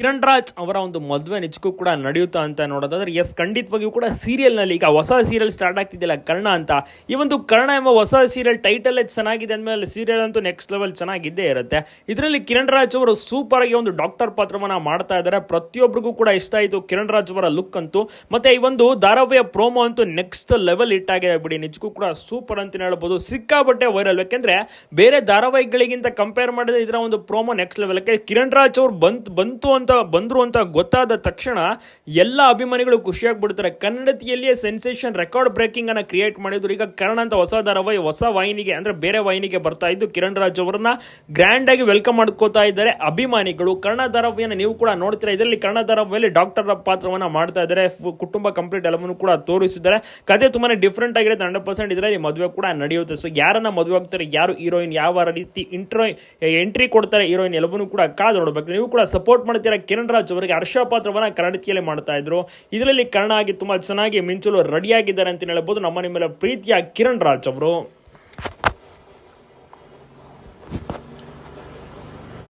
ಕಿರಣ್ ರಾಜ್ ಅವರ ಒಂದು ಮದುವೆ ನಿಜಕ್ಕೂ ಕೂಡ ನಡೆಯುತ್ತಾ ಅಂತ ನೋಡೋದಾದ್ರೆ ಎಸ್ ಖಂಡಿತವಾಗಿಯೂ ಕೂಡ ಸೀರಿಯಲ್ನಲ್ಲಿ ಈಗ ಹೊಸ ಸೀರಿಯಲ್ ಸ್ಟಾರ್ಟ್ ಆಗ್ತಿದೆಯಲ್ಲ, ಕರ್ಣ ಅಂತ. ಈ ಒಂದು ಕರ್ಣ ಎಂಬ ಹೊಸ ಸೀರಿಯಲ್ ಟೈಟಲ್ ಚೆನ್ನಾಗಿದೆ ಅಂದಮೇಲೆ ಸೀರಿಯಲ್ ಅಂತೂ ನೆಕ್ಸ್ಟ್ ಲೆವೆಲ್ ಚೆನ್ನಾಗಿದ್ದೇ ಇರುತ್ತೆ. ಇದರಲ್ಲಿ ಕಿರಣ್ ರಾಜ್ ಅವರು ಸೂಪರ್ ಆಗಿ ಒಂದು ಡಾಕ್ಟರ್ ಪಾತ್ರವನ್ನ ಮಾಡ್ತಾ ಇದ್ದಾರೆ. ಪ್ರತಿಯೊಬ್ಬರಿಗೂ ಕೂಡ ಇಷ್ಟ ಆಯಿತು ಕಿರಣ್ ರಾಜ್ ಅವರ ಲುಕ್ ಅಂತೂ. ಮತ್ತೆ ಈ ಒಂದು ಧಾರಾವಾಹಿಯ ಪ್ರೋಮೋ ಅಂತೂ ನೆಕ್ಸ್ಟ್ ಲೆವೆಲ್ ಆಗಿದೆ ಬಿಡಿ. ನಿಜಕ್ಕೂ ಕೂಡ ಸೂಪರ್ ಅಂತ ಹೇಳ್ಬೋದು. ಸಿಕ್ಕಾಬಟ್ಟೆ ವೈರಲ್ ಯಾಕೆಂದ್ರೆ ಬೇರೆ ಧಾರಾವಾಹಿಗಳಿಗಿಂತ ಕಂಪೇರ್ ಮಾಡಿದ್ರೆ ಇದರ ಒಂದು promo next level Kiran Raj ಅವರು ಬಂತು ಬಂತು ಅಂತ ಬಂದ್ರು ಅಂತ ಗೊತ್ತಾದ ತಕ್ಷಣ ಎಲ್ಲ ಅಭಿಮಾನಿಗಳು ಖುಷಿಯಾಗ್ಬಿಡ್ತಾರೆ. ಕನ್ನಡತಿಯಲ್ಲಿಯೇ ಸೆನ್ಸೇಷನ್ ರೆಕಾರ್ಡ್ ಬ್ರೇಕಿಂಗ್ ಅನ್ನ ಕ್ರಿಯೇಟ್ ಮಾಡಿದ್ರು. ಈಗ ಕರ್ಣ ಅಂತ ಹೊಸ ಧಾರಾವಾಹಿ, ಹೊಸ ವಾಹಿನಿಗೆ, ಅಂದ್ರೆ ಬೇರೆ ವಾಹಿನಿಗೆ ಬರ್ತಾ ಇದ್ದು ಕಿರಣ್ ರಾಜ್ ಅವರನ್ನ ಗ್ರ್ಯಾಂಡ್ ಆಗಿ ವೆಲ್ಕಮ್ ಮಾಡ್ಕೋತಾ ಇದ್ದಾರೆ ಅಭಿಮಾನಿಗಳು. ಕರ್ಣ ಧಾರಾವಾಹಿಯನ್ನು ನೀವು ಕೂಡ ನೋಡ್ತೀರಾ? ಇದರಲ್ಲಿ ಕರ್ಣ ಧಾರಾವಾಹಿಯಲ್ಲಿ ಡಾಕ್ಟರ್ ಪಾತ್ರವನ್ನ ಮಾಡ್ತಾ ಇದ್ದಾರೆ. ಕುಟುಂಬ ಕಂಪ್ಲೀಟ್ ಎಲ್ಲವನ್ನು ಕೂಡ ತೋರಿಸಿದ್ದಾರೆ. ಕತೆ ತುಂಬಾನೇ ಡಿಫ್ರೆಂಟ್ ಆಗಿರುತ್ತೆ ಹಂಡ್ರೆಡ್ ಪರ್ಸೆಂಟ್ ಇದರಲ್ಲಿ ಮದುವೆ ಕೂಡ ನಡೆಯುತ್ತೆ. ಸೊ ಯಾರನ್ನ ಮದುವೆ ಆಗ್ತಾರೆ? ಯಾರು ಹೀರೋಯಿನ್ ಯಾವ ರೀತಿ ಇಂಟ್ರೋ ಎಂಟ್ರಿ ಕೊಡ್ತಾರೆ ಹೀರೋಯಿನ್ ಎಲ್ಲವನ್ನೂ ಕೂಡ ಕಾದು ನೋಡಬೇಕು. ನೀವು ಕೂಡ ಸಪೋರ್ಟ್ ಮಾಡ್ತೀರಾ ಕಿರಣ್ ರಾಜ್ ಅವರಿಗೆ ಹರ್ಷ ಪಾತ್ರವನ್ನ ಕನ್ನಡತಿಯಲ್ಲಿ ಮಾಡ್ತಾ ಇದ್ರು. ಇದರಲ್ಲಿ ಕರ್ಣ ಆಗಿ ತುಂಬಾ ಚೆನ್ನಾಗಿ ಮಿಂಚಲು ರೆಡಿಯಾಗಿದ್ದಾರೆ ಅಂತ ಹೇಳ್ಬೋದು. ನಮ್ಮ ನಿಮ್ಮೆಲ್ಲ ಪ್ರೀತಿಯ ಕಿರಣ್ ರಾಜ್ ಅವರು.